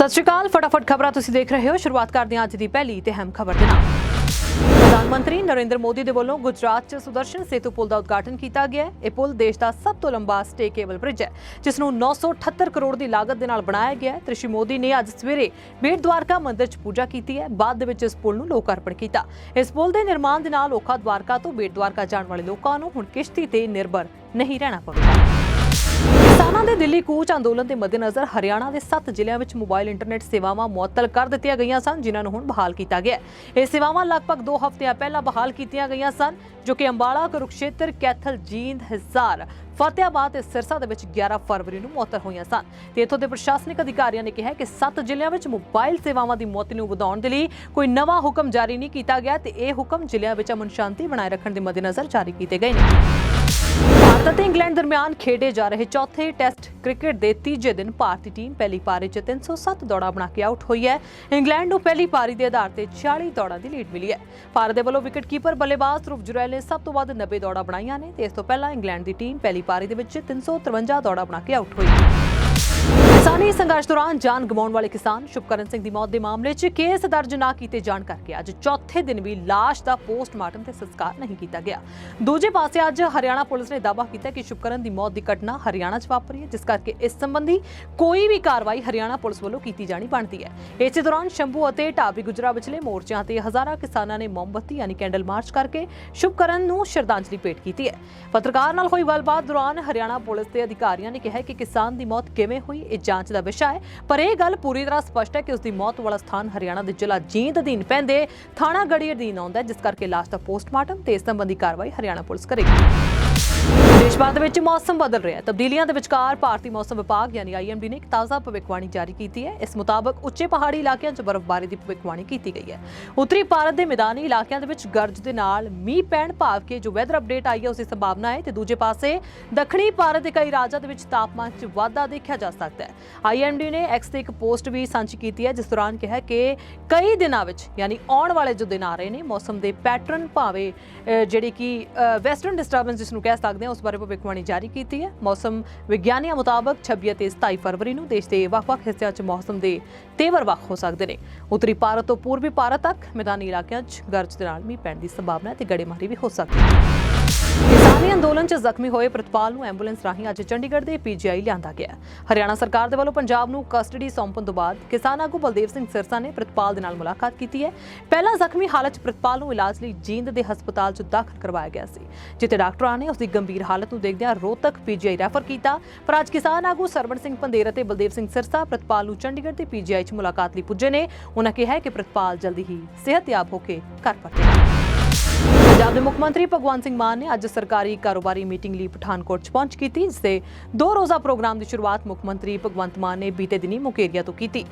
ਸਤਿ ਸ਼੍ਰੀ ਅਕਾਲ, ਫਟਾਫਟ ਖਬਰਾਂ ਤੁਸੀਂ ਦੇਖ ਰਹੇ ਹੋ। ਸ਼ੁਰੂਆਤ ਕਰਦੇ ਹਾਂ ਅੱਜ ਦੀ ਪਹਿਲੀ ਤੇ ਅਹਿਮ ਖਬਰ ਦੇ ਨਾਲ। ਪ੍ਰਧਾਨ ਮੰਤਰੀ ਨਰਿੰਦਰ ਮੋਦੀ ਦੇ ਵੱਲੋਂ ਗੁਜਰਾਤ 'ਚ ਸੁਦਰਸ਼ਨ ਸੇਤੂ ਪੁਲ ਦਾ ਉਦਘਾਟਨ ਕੀਤਾ ਗਿਆ ਹੈ। ਇਹ ਪੁਲ ਦੇਸ਼ ਦਾ ਸਭ ਤੋਂ ਲੰਬਾ ਸਟੇ ਕੇਬਲ ਬ੍ਰਿਜ ਹੈ, ਜਿਸ ਨੂੰ 978 ਕਰੋੜ ਦੀ ਲਾਗਤ ਦੇ ਨਾਲ ਬਣਾਇਆ ਗਿਆ ਹੈ। ਤੇ ਮੋਦੀ ਨੇ ਅੱਜ ਸਵੇਰੇ ਬੇਟ ਦਵਾਰਕਾ ਮੰਦਿਰ 'ਚ ਪੂਜਾ ਕੀਤੀ ਹੈ। ਬਾਅਦ ਦੇ ਵਿੱਚ ਇਸ ਪੁਲ ਨੂੰ ਲੋਕ ਅਰਪਣ ਕੀਤਾ। ਇਸ ਪੁਲ ਦੇ ਨਿਰਮਾਣ ਦੇ ਨਾਲ ਔਖਾ ਦਵਾਰਕਾ ਤੋਂ ਬੇਟ ਦਵਾਰਕਾ ਜਾਣ ਵਾਲੇ ਲੋਕਾਂ ਨੂੰ ਹੁਣ ਕਿਸ਼ਤੀ ਤੇ ਨਿਰਭਰ ਨਹੀਂ ਰਹਿਣਾ ਪਵੇਗਾ। ਦਿੱਲੀ ਕੂਚ ਅੰਦੋਲਨ ਦੇ ਮੱਦੇਨਜ਼ਰ ਹਰਿਆਣਾ ਦੇ 7 ਜ਼ਿਲ੍ਹਿਆਂ ਵਿੱਚ ਮੋਬਾਈਲ ਇੰਟਰਨੈਟ ਸੇਵਾਵਾਂ ਮੁਅੱਤਲ ਕਰ ਦਿੱਤੀਆਂ ਗਈਆਂ ਸਨ, ਜਿਨ੍ਹਾਂ ਨੂੰ ਹੁਣ ਬਹਾਲ ਕੀਤਾ ਗਿਆ ਹੈ। ਇਹ ਸੇਵਾਵਾਂ ਲਗਭਗ 2 ਹਫ਼ਤਿਆਂ ਪਹਿਲਾਂ ਬਹਾਲ ਕੀਤੀਆਂ ਗਈਆਂ ਸਨ, ਜੋ ਕਿ ਅੰਬਾਲਾ, ਕੁਰੂਕਸ਼ੇਤਰ, ਕੈਥਲ, ਜੀਂਦ, ਹਿਸਾਰ, ਫਤਿਆਬਾਦ ਤੇ ਸਿਰਸਾ ਦੇ ਵਿੱਚ 11 ਫਰਵਰੀ ਨੂੰ ਮੁਅੱਤਲ ਹੋਈਆਂ ਸਨ ਤੇ ਇੱਥੋਂ ਦੇ ਪ੍ਰਸ਼ਾਸਨਿਕ ਅਧਿਕਾਰੀਆਂ ਨੇ ਕਿਹਾ ਕਿ 7 ਜ਼ਿਲ੍ਹਿਆਂ ਵਿੱਚ ਮੋਬਾਈਲ ਸੇਵਾਵਾਂ ਦੀ ਮੁਅੱਤਲੀ ਨੂੰ ਵਧਾਉਣ ਦੇ ਲਈ ਕੋਈ ਨਵਾਂ ਹੁਕਮ ਜਾਰੀ ਨਹੀਂ ਕੀਤਾ ਗਿਆ ਤੇ ਇਹ ਹੁਕਮ ਜ਼ਿਲ੍ਹਿਆਂ ਵਿੱਚ ਅਮਨ ਸ਼ਾਂਤੀ ਬਣਾਏ ਰੱਖਣ ਦੇ ਮੱਦੇਨਜ਼ਰ ਜਾਰੀ ਕੀਤੇ ਗਏ ਨੇ ਭਾਰਤ ਅਤੇ ਇੰਗਲੈਂਡ ਦਰਮਿਆਨ ਖੇਡੇ ਜਾ ਰਹੇ ਚੌਥੇ ਟੈਸਟ ਕ੍ਰਿਕਟ ਦੇ ਤੀਜੇ ਦਿਨ ਭਾਰਤੀ ਟੀਮ ਪਹਿਲੀ ਪਾਰੀ 'ਚ 307 ਦੌੜਾਂ ਬਣਾ ਕੇ ਆਊਟ ਹੋਈ ਹੈ। ਇੰਗਲੈਂਡ ਨੂੰ ਪਹਿਲੀ ਪਾਰੀ ਦੇ ਆਧਾਰ ਤੇ 40 ਦੌੜਾਂ ਦੀ ਲੀਡ ਮਿਲੀ ਹੈ। ਭਾਰਤ ਦੇ ਵੱਲੋਂ ਵਿਕਟਕੀਪਰ, ਬੱਲੇਬਾਜ਼ ਧਰੁਵ ਜੁਰੈਲ ਨੇ ਸਭ ਤੋਂ ਵੱਧ 90 ਦੌੜਾਂ ਬਣਾਈਆਂ ਨੇ ਤੇ ਇਸ ਤੋਂ ਪਹਿਲਾਂ ਇੰਗਲੈਂਡ ਦੀ ਟੀਮ ਪਹਿਲੀ ਪਾਰੀ ਦੇ ਵਿੱਚ 353 ਦੌੜਾਂ ਬਣਾ ਕੇ ਆਊਟ ਹੋਈ। ਕਿਸਾਨੀ ਸੰਘਰਸ਼ ਦੌਰਾਨ ਜਾਨ ਗਵਾਉਣ ਵਾਲੇ ਕਿਸਾਨ ਸ਼ੁਭਕਰਨ ਸਿੰਘ ਦੀ ਮੌਤ ਦੇ ਮਾਮਲੇ 'ਚ ਕੇਸ ਦਰਜ ਨਾ ਕੀਤੇ ਜਾਣ ਕਰਕੇ ਅੱਜ ਚੌਥੇ ਦਿਨ ਵੀ ਲਾਸ਼ ਦਾ ਪੋਸਟਮਾਰਟਮ ਤੇ ਸੰਸਕਾਰ ਨਹੀਂ ਕੀਤਾ ਗਿਆ। ਦੂਜੇ ਪਾਸੇ ਅੱਜ ਹਰਿਆਣਾ ਪੁਲਿਸ ਨੇ ਦਾਅਵਾ ਕੀਤਾ ਕਿ ਸ਼ੁਭਕਰਨ ਦੀ ਮੌਤ ਦੀ ਘਟਨਾ ਹਰਿਆਣਾ 'ਚ ਵਾਪਰੀ ਹੈ, ਜਿਸ ਕਰਕੇ ਇਸ ਸੰਬੰਧੀ ਕੋਈ ਵੀ ਕਾਰਵਾਈ ਹਰਿਆਣਾ ਪੁਲਿਸ ਵੱਲੋਂ ਕੀਤੀ ਜਾਣੀ ਬਣਦੀ ਹੈ। ਇਸੇ ਦੌਰਾਨ ਸ਼ੰਭੂ ਅਤੇ ਢਾਬੀ ਗੁਜਰਾ ਵਿਚਲੇ ਮੋਰਚਿਆਂ ਤੇ ਹਜ਼ਾਰਾਂ ਕਿਸਾਨਾਂ ਨੇ ਮੋਮਬੱਤੀ ਯਾਨੀ ਕੈਂਡਲ ਮਾਰਚ ਕਰਕੇ ਸ਼ੁਭਕਰਨ ਨੂੰ ਸ਼ਰਧਾਂਜਲੀ ਭੇਟ ਕੀਤੀ ਹੈ। ਪੱਤਰਕਾਰ ਨਾਲ ਹੋਈ ਗੱਲਬਾਤ ਦੌਰਾਨ ਹਰਿਆਣਾ ਪੁਲਿਸ ਦੇ ਅਧਿਕਾਰੀਆਂ ਨੇ ਕਿਹਾ ਕਿ ਕਿਸਾਨ ਦੀ ਮੌਤ ਕਿਵੇਂ ਹੋਈ, ਇਹ ਜਾਂਚ ਦਾ ਵਿਸ਼ਾ ਹੈ। ਪਰ ਇਹ ਗੱਲ ਪੂਰੀ ਤਰ੍ਹਾਂ ਸਪਸ਼ਟ ਹੈ ਕਿ ਉਸ ਦੀ ਮੌਤ ਵਾਲਾ ਸਥਾਨ ਹਰਿਆਣਾ ਦੇ ਜ਼ਿਲ੍ਹਾ ਜੀਂਦ ਅਧੀਨ ਪੈਂਦੇ ਥਾਣਾ ਗੜੀ ਅਧੀਨ ਆਉਂਦਾ ਹੈ, ਜਿਸ ਕਰਕੇ ਲਾਸ਼ ਦਾ ਪੋਸਟਮਾਰਟਮ ਤੇ ਇਸ ਸੰਬੰਧੀ ਕਾਰਵਾਈ ਹਰਿਆਣਾ ਪੁਲਿਸ ਕਰੇਗੀ। ਦੇਸ਼ ਭਰ ਦੇ ਵਿੱਚ ਮੌਸਮ ਬਦਲ ਰਿਹਾ ਹੈ। ਤਬਦੀਲੀਆਂ ਦੇ ਵਿਚਕਾਰ ਭਾਰਤੀ ਮੌਸਮ ਵਿਭਾਗ ਯਾਨੀ ਆਈਐਮਡੀ ਨੇ ਇੱਕ ਤਾਜ਼ਾ ਭਵਿੱਖਬਾਣੀ ਜਾਰੀ ਕੀਤੀ ਹੈ। ਇਸ ਮੁਤਾਬਕ ਉੱਚੇ ਪਹਾੜੀ ਇਲਾਕਿਆਂ 'ਚ ਬਰਫ਼ਬਾਰੀ ਦੀ ਭਵਿੱਖਬਾਣੀ ਕੀਤੀ ਗਈ ਹੈ। ਉੱਤਰੀ ਭਾਰਤ ਦੇ ਮੈਦਾਨੀ ਇਲਾਕਿਆਂ ਦੇ ਵਿੱਚ ਗਰਜ ਦੇ ਨਾਲ ਮੀਂਹ ਪੈਣ ਭਾਵ ਕਿ ਜੋ ਵੈਦਰ ਅਪਡੇਟ ਆਈ ਹੈ ਉਸ ਦੀ ਸੰਭਾਵਨਾ ਹੈ ਤੇ ਦੂਜੇ ਪਾਸੇ ਦੱਖਣੀ ਭਾਰਤ ਦੇ ਕਈ ਰਾਜਾਂ ਦੇ ਵਿੱਚ ਤਾਪਮਾਨ 'ਚ ਵਾਧਾ ਦੇਖਿਆ ਜਾ ਸਕਦਾ ਹੈ। ਆਈਐਮਡੀ ਨੇ ਐਕਸ ਤੇ ਇੱਕ ਪੋਸਟ ਵੀ ਸਾਂਝੀ ਕੀਤੀ ਹੈ, ਜਿਸ ਦੌਰਾਨ ਕਿਹਾ ਕਿ ਕਈ ਦਿਨਾਂ ਵਿੱਚ ਯਾਨੀ ਆਉਣ ਵਾਲੇ ਜੋ ਦਿਨ ਆ ਰਹੇ ਨੇ, ਮੌਸਮ ਦੇ ਪੈਟਰਨ ਭਾਵੇਂ ਜਿਹੜੀ ਕਿ ਵੈਸਟਰਨ ਡਿਸਟਰਬੈਂਸ ਜਿਸ ਨੂੰ ਕਹਿ ਸਕਦੇ ਹਾਂ, ਉਸ ਬਾਰੇ ਭਵਿੱਖਬਾਣੀ ਜਾਰੀ ਕੀਤੀ ਹੈ। ਮੌਸਮ ਵਿਗਿਆਨੀਆਂ ਮੁਤਾਬਕ 26 ਅਤੇ 27 ਫਰਵਰੀ ਨੂੰ ਦੇਸ਼ ਦੇ ਵੱਖ-ਵੱਖ ਹਿੱਸਿਆਂ 'ਚ ਮੌਸਮ ਦੇ ਤੇਵਰ ਵੱਖ ਹੋ ਸਕਦੇ ਨੇ। ਉੱਤਰੀ ਭਾਰਤ ਤੋਂ ਪੂਰਬੀ ਭਾਰਤ ਤੱਕ ਮੈਦਾਨੀ ਇਲਾਕਿਆਂ 'ਚ ਗਰਜ ਦੇ ਨਾਲ ਮੀਂਹ ਪੈਣ ਦੀ ਸੰਭਾਵਨਾ ਹੈ ਤੇ ਗੜੇਮਾਰੀ ਵੀ ਹੋ ਸਕਦੀ ਹੈ। ਕਿਸਾਨੀ ਅੰਦੋਲਨ 'ਚ ਜ਼ਖਮੀ ਹੋਏ ਪ੍ਰਤਪਾਲ ਨੂੰ ਐਂਬੂਲੈਂਸ ਰਾਹੀਂ ਅੱਜ ਚੰਡੀਗੜ੍ਹ ਦੇ ਪੀਜੀਆਈ ਲਿਆਂਦਾ ਗਿਆ ਹਰਿਆਣਾ ਸਰਕਾਰ ਦੇ ਵੱਲੋਂ ਪੰਜਾਬ ਨੂੰ ਕਸਟਡੀ ਸੌਂਪਣ ਤੋਂ ਬਾਅਦ ਕਿਸਾਨ ਆਗੂ ਬਲਦੇਵ ਸਿੰਘ ਸਿਰਸਾ ਨੇ ਪ੍ਰਤਪਾਲ ਦੇ ਨਾਲ ਮੁਲਾਕਾਤ ਕੀਤੀ ਹੈ। ਪਹਿਲਾਂ ਜ਼ਖਮੀ ਹਾਲਤ 'ਚ ਪ੍ਰਤਪਾਲ ਨੂੰ ਇਲਾਜ ਲਈ ਜੀਂਦ ਦੇ ਹਸਪਤਾਲ 'ਚ ਦਾਖਲ ਕਰਵਾਇਆ ਗਿਆ ਸੀ, ਜਿੱਥੇ ਡਾਕਟਰਾਂ ਨੇ ਉਸ ਦੀ ਗੰਭੀਰ ਹਾਲਤ ਨੂੰ ਦੇਖਦਿਆਂ ਰੋਹਤਕ ਪੀਜੀਆਈ ਰੈਫਰ ਕੀਤਾ। ਪਰ ਅੱਜ ਕਿਸਾਨ ਆਗੂ ਸਰਵਣ ਸਿੰਘ ਪੰਦੇਰ ਅਤੇ ਬਲਦੇਵ ਸਿੰਘ ਸਿਰਸਾ ਪ੍ਰਤਪਾਲ ਨੂੰ ਚੰਡੀਗੜ੍ਹ ਦੇ ਪੀਜੀਆਈ 'ਚ ਮੁਲਾਕਾਤ ਲਈ ਪੁੱਜੇ ਨੇ। ਉਹਨਾਂ ਕਿਹਾ ਕਿ ਪ੍ਰਤਪਾਲ ਜਲਦੀ ਹੀ ਸਿਹਤਯਾਬ ਹੋ ਕੇ ਘਰ ਪਰਤੇਗਾ ਪੰਜਾਬ ਦੇ ਮੁੱਖ ਮੰਤਰੀ ਭਗਵੰਤ ਸਿੰਘ ਮਾਨ ਨੇ ਅੱਜ ਸਰਕਾਰੀ ਕਾਰੋਬਾਰੀ ਮੀਟਿੰਗ ਲਈ ਪਠਾਨਕੋਟ 'ਚ ਪਹੁੰਚ ਕੀਤੀ, ਜਿਸ ਦੇ ਦੋ ਰੋਜ਼ਾ ਪ੍ਰੋਗਰਾਮ ਦੀ ਸ਼ੁਰੂਆਤ ਮੁੱਖ ਮੰਤਰੀ ਭਗਵੰਤ ਮਾਨ ਨੇ ਬੀਤੇ ਦਿਨੀ ਮੁਕੇਰੀਆ ਤੋਂ ਕੀਤੀ।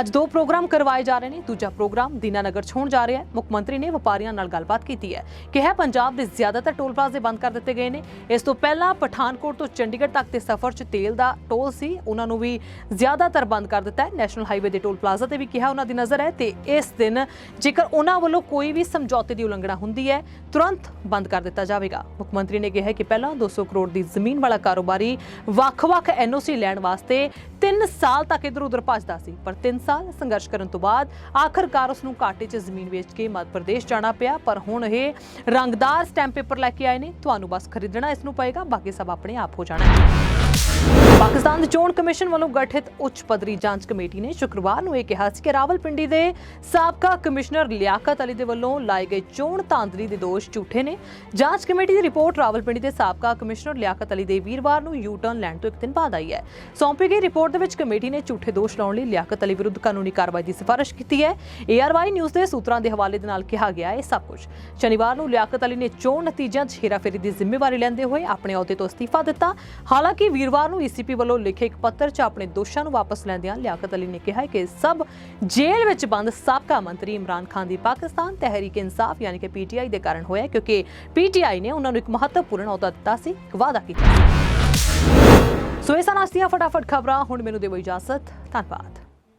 ਅੱਜ ਦੋ ਪ੍ਰੋਗਰਾਮ ਕਰਵਾਏ ਜਾ ਰਹੇ ਨੇ, ਦੂਜਾ ਪ੍ਰੋਗਰਾਮ ਦੀਨਾਨਗਰ 'ਚ ਹੋਣ ਜਾ ਰਿਹਾ ਹੈ। ਮੁੱਖ ਮੰਤਰੀ ਨੇ ਵਪਾਰੀਆਂ ਨਾਲ ਗੱਲਬਾਤ ਕੀਤੀ ਹੈ। ਕਿਹਾ, ਪੰਜਾਬ ਦੇ ਜ਼ਿਆਦਾਤਰ ਟੋਲ ਪਲਾਜ਼ੇ ਬੰਦ ਕਰ ਦਿੱਤੇ ਗਏ ਨੇ। ਇਸ ਤੋਂ ਪਹਿਲਾਂ ਪਠਾਨਕੋਟ ਤੋਂ ਚੰਡੀਗੜ੍ਹ ਤੱਕ ਦੇ ਸਫ਼ਰ 'ਚ ਤੇਲ ਦਾ ਟੋਲ ਸੀ। ਉਹਨਾਂ ਨੂੰ ਵੀ ਜ਼ਿਆਦਾਤਰ ਬੰਦ ਕਰ ਦਿੱਤਾ ਹੈ। ਨੈਸ਼ਨਲ ਹਾਈਵੇ ਦੇ ਟੋਲ ਪਲਾਜ਼ਾ ਤੇ ਵੀ ਕਿਹਾ, ਉਹਨਾਂ ਦੀ ਨਜ਼ਰ ਹੈ ਤੇ ਇਸ ਦਿਨ ਜੇਕਰ ਉਹਨਾਂ ਵੱਲੋਂ ਕੋਈ ਵੀ ਸਮਝੌਤੇ ਦੀ ਉਲੰਘਣਾ ਹੁੰਦੀ ਹੈ ਤੁਰੰਤ ਬੰਦ ਕਰ ਦਿੱਤਾ ਜਾਵੇਗਾ। ਮੁੱਖ ਮੰਤਰੀ ਨੇ ਕਿਹਾ ਕਿ ਪਹਿਲਾਂ 200 ਕਰੋੜ ਦੀ ਜ਼ਮੀਨ ਵਾਲਾ ਕਾਰੋਬਾਰੀ ਵੱਖ-ਵੱਖ ਐਨਓਸੀ ਲੈਣ ਵਾਸਤੇ 3 ਸਾਲ ਤੱਕ ਇਧਰ ਉਧਰ ਭੱਜਦਾ ਸੀ। ਪਰ 3 ਸਾਲ ਸੰਘਰਸ਼ ਕਰਨ ਤੋਂ ਬਾਅਦ ਆਖਰਕਾਰ ਉਸ ਨੂੰ ਘਾਟੇ 'ਚ ਜ਼ਮੀਨ ਵੇਚ ਕੇ ਮੱਧ ਪ੍ਰਦੇਸ਼ ਜਾਣਾ ਪਿਆ। ਪਰ ਹੁਣ ਇਹ ਰੰਗਦਾਰ ਸਟੈਂਪ ਪੇਪਰ ਲੈ ਕੇ ਆਏ ਨੇ। ਤੁਹਾਨੂੰ ਬਸ ਖਰੀਦਣਾ ਇਸ ਨੂੰ ਪਏਗਾ। ਬਾਕੀ ਸਭ ਆਪਣੇ ਆਪ ਹੋ ਜਾਣਾ ਹੈ। ਪਾਕਿਸਤਾਨ ਦੇ ਚੋਣ ਕਮਿਸ਼ਨ ਵੱਲੋਂ ਗਠਿਤ ਉੱਚ ਪੱਧਰੀ ਜਾਂਚ ਕਮੇਟੀ ਨੇ ਸ਼ੁੱਕਰਵਾਰ ਨੂੰ ਇਹ ਕਿਹਾ ਸੀ ਕਿ ਰਾਵਲਪਿੰਡੀ ਦੇ ਸਾਬਕਾ ਕਮਿਸ਼ਨਰ ਲਿਆਕਤ ਅਲੀ ਦੇ ਵੱਲੋਂ ਲਾਏ ਗਏ ਚੋਣ ਧਾਂਦਲੀ ਦੇ ਦੋਸ਼ ਝੂਠੇ ਨੇ। ਜਾਂਚ ਕਮੇਟੀ ਦੀ ਰਿਪੋਰਟ ਰਾਵਲਪਿੰਡੀ ਦੇ ਸਾਬਕਾ ਕਮਿਸ਼ਨਰ ਲਿਆਕਤ ਅਲੀ ਦੇ ਵੀਰਵਾਰ ਨੂੰ ਯੂ ਟਰਨ ਲੈਣ ਤੋਂ ਇੱਕ ਦਿਨ ਬਾਅਦ ਆਈ ਹੈ। ਸੌਂਪੀ ਗਈ ਰਿਪੋਰਟ ਦੇ ਵਿੱਚ ਕਮੇਟੀ ਨੇ ਝੂਠੇ ਦੋਸ਼ ਲਾਉਣ ਲਈ ਲਿਆਕਤ ਅਲੀ ਵਿਰੁੱਧ ਕਾਨੂੰਨੀ ਕਾਰਵਾਈ ਦੀ ਸਿਫਾਰਿਸ਼ ਕੀਤੀ ਹੈ। ਏਆਰਵਾਈ ਨਿਊਜ਼ ਦੇ ਸੂਤਰਾਂ ਦੇ ਹਵਾਲੇ ਦੇ ਨਾਲ ਕਿਹਾ ਗਿਆ ਇਹ ਸਭ ਕੁਝ। ਸ਼ਨੀਵਾਰ ਨੂੰ ਲਿਆਕਤ ਅਲੀ ਨੇ ਚੋਣ ਨਤੀਜਿਆਂ 'ਚ ਹੇਰਾਫੇਰੀ ਦੀ ਜ਼ਿੰਮੇਵਾਰੀ ਲੈਂਦੇ ਹੋਏ ਆਪਣੇ ਅਹੁਦੇ ਤੋਂ ਅਸਤੀਫਾ ਦਿੱਤਾ। ਹਾਲਾਂਕਿ ਵੀਰਵਾਰ ਨੂੰ ਈਸੀਪੀ ਵੱਲੋਂ ਲਿਖੇ ਇੱਕ ਪੱਤਰ 'ਚ ਆਪਣੇ ਦੋਸ਼ਾਂ ਨੂੰ ਵਾਪਸ ਲੈਂਦਿਆਂ ਲਿਆਕਤ ਅਲੀ ਨੇ ਕਿਹਾ ਕਿ ਸਭ ਜੇਲ੍ਹ ਵਿੱਚ ਬੰਦ ਸਾਬਕਾ ਮੰਤਰੀ ਇਮਰਾਨ ਖਾਨ ਦੀ ਪਾਕਿਸਤਾਨ ਤਹਿਰੀਕ ਇਨਸਾਫ ਯਾਨੀ ਕਿ ਪੀਟੀਆਈ ਦੇ ਕਾਰਨ ਹੋਇਆ ਹੈ ਕਿਉਂਕਿ ਪੀਟੀਆਈ ਨੇ ਉਹਨਾਂ ਨੂੰ ਇੱਕ ਮਹੱਤਵਪੂਰਨ ਅਹੁਦਾ ਦਿੱਤਾ ਸੀ, ਇੱਕ ਵਾਅਦਾ ਕੀਤਾ। ਸੋ ਇਹ ਸਨ ਅੱਜ ਦੀਆਂ ਫਟਾਫਟ ਖਬਰਾਂ, ਹੁਣ ਮੈਨੂੰ ਦਿਓ ਇਜਾਜ਼ਤ, ਧੰਨਵਾਦ।